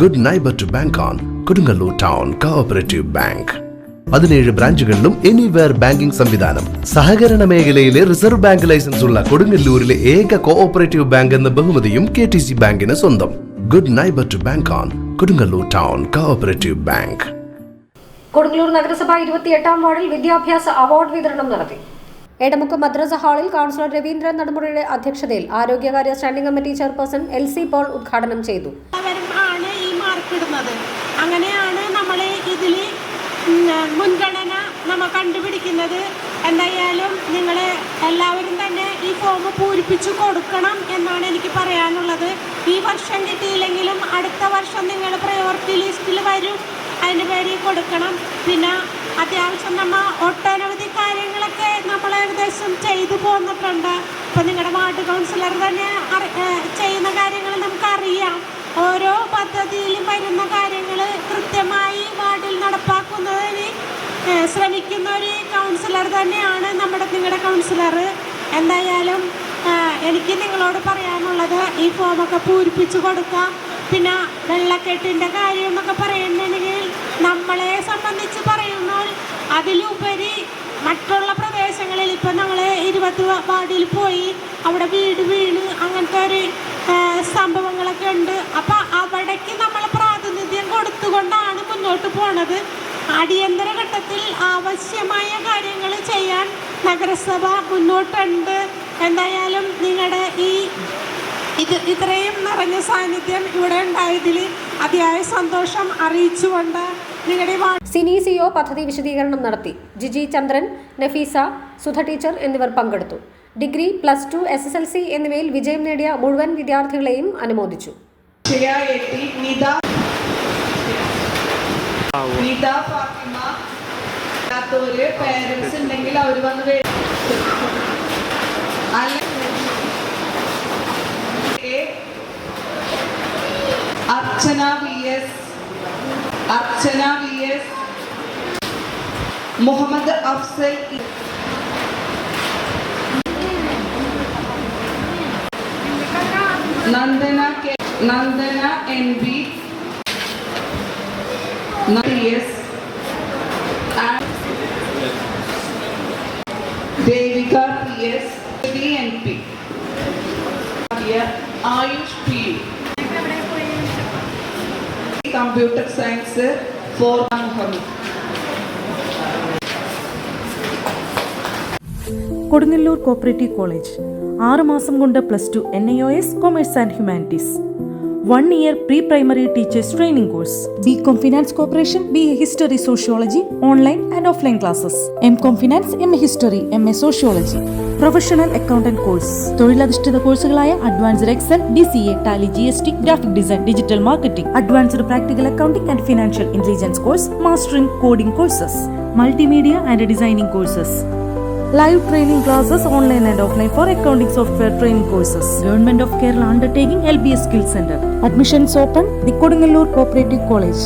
Good neighbour to bank on Kodungallur town cooperative bank പതിനേഴ് ബ്രാഞ്ചുകളിലും anywhere banking സംവിധാനം. സഹകരണ മേഖലയിലെ റിസർവ് ബാങ്ക് ലൈസൻസ് ഉള്ള കൊടുങ്ങല്ലൂരിലെ ഏക കോഓപ്പറേറ്റീവ് ബാങ്ക് എന്ന ബഹുമതിയും കെ ടി സി ബാങ്കിന് സ്വന്തം. Good neighbour to bank on Kodungallur town cooperative bank Kodungallur നഗരസഭ ഇരുപത്തിയെട്ടാം വാർഡിൽ വിദ്യാഭ്യാസ അവാർഡ് വിതരണം നടത്തി. എടമുക്ക് മദ്രസ ഹാളിൽ കൗൺസിലർ രവീന്ദ്രൻ നടമുറയുടെ അധ്യക്ഷതയിൽ ആരോഗ്യകാര്യ standing committee chairperson L C Paul ഉദ്ഘാടനം ചെയ്തു. ഇടുന്നത് അങ്ങനെയാണ് നമ്മൾ ഇതിൽ മുൻഗണന നമ്മൾ കണ്ടുപിടിക്കുന്നത്. എന്തായാലും നിങ്ങൾ എല്ലാവരും തന്നെ ഈ ഫോം പൂരിപ്പിച്ചു കൊടുക്കണം എന്നാണ് എനിക്ക് പറയാനുള്ളത്. ഈ വർഷം കിട്ടിയില്ലെങ്കിലും അടുത്ത വർഷം നിങ്ങൾ പ്രയോറിറ്റി ലിസ്റ്റിൽ വരും. അതിന് പേര് കൊടുക്കണം. പിന്നെ അത്യാവശ്യം നമ്മൾ ഒട്ടനവധി കാര്യങ്ങളൊക്കെ നമ്മൾ ഏകദേശം ചെയ്തു പോന്നിട്ടുണ്ട്. ഇപ്പം നിങ്ങളുടെ വാർഡ് കൗൺസിലർ തന്നെ ചെയ്യുന്ന കാര്യങ്ങൾ നമുക്കറിയാം. ഓരോ പദ്ധതിയിലും വരുന്ന കാര്യങ്ങൾ കൃത്യമായി വാർഡിൽ നടപ്പാക്കുന്നതിന് ശ്രമിക്കുന്ന ഒരു കൗൺസിലർ തന്നെയാണ് നമ്മുടെ നിങ്ങളുടെ കൗൺസിലർ. എന്തായാലും എനിക്ക് നിങ്ങളോട് പറയാനുള്ളത് ഈ ഫോമൊക്കെ പൂരിപ്പിച്ചു കൊടുക്കാം. പിന്നെ വെള്ളക്കെട്ടിന്റെ കാര്യം എന്നൊക്കെ പറയുന്നുണ്ടെങ്കിൽ നമ്മളെ സംബന്ധിച്ച് പറയുമ്പോൾ അതിലുപരി മറ്റുള്ള പ്രദേശങ്ങളിൽ ഇപ്പം വാർഡിൽ പോയി. അവിടെ വീട് വീണ് അങ്ങനത്തെ ഒരു സംഭവങ്ങളൊക്കെ ഉണ്ട്. അപ്പം അവിടേക്ക് നമ്മൾ പ്രാതിനിധ്യം കൊടുത്തുകൊണ്ടാണ് മുന്നോട്ട് പോണത്. അടിയന്തര ഘട്ടത്തിൽ ആവശ്യമായ കാര്യങ്ങൾ ചെയ്യാൻ നഗരസഭ മുന്നോട്ടുണ്ട്. എന്തായാലും നിങ്ങളുടെ ഈ ഇത് ഇത്രയും നിറഞ്ഞ സാന്നിധ്യം ഇവിടെ ഉണ്ടായതിൽ അതിയായ സന്തോഷം അറിയിച്ചുകൊണ്ട് സിനി സിഒ പദ്ധതി വിശദീകരണം നടത്തി. ജിജി ചന്ദ്രൻ നഫീസ സുധ ടീച്ചർ എന്നിവർ പങ്കെടുത്തു. Degree plus two S S L C എന്നിവയിൽ വിജയം നേടിയ മുഴുവൻ വിദ്യാർത്ഥികളെയും അനുമോദിച്ചു. Archana Archana V S Muhammad Afsal E- Nandana K Nandana N B S Devika P S D N P Ayush computer science for Kodungallur cooperative college ആറ് മാസം കൊണ്ട് plus two N I O S commerce and humanities one year pre primary teachers training course B com finance corporation B A history sociology online and offline classes M com finance M A history M A sociology professional accountant course തൊഴിലധിഷ്ഠിത കോഴ്സുകളായ advanced excel D C A tally G S T graphic design digital marketing advanced practical accounting and financial intelligence course mastering coding courses multimedia and designing courses Live training classes online and offline for accounting software training courses. Government of Kerala undertaking LBS Skill Center. Admissions open. The Kodungalur Cooperative College.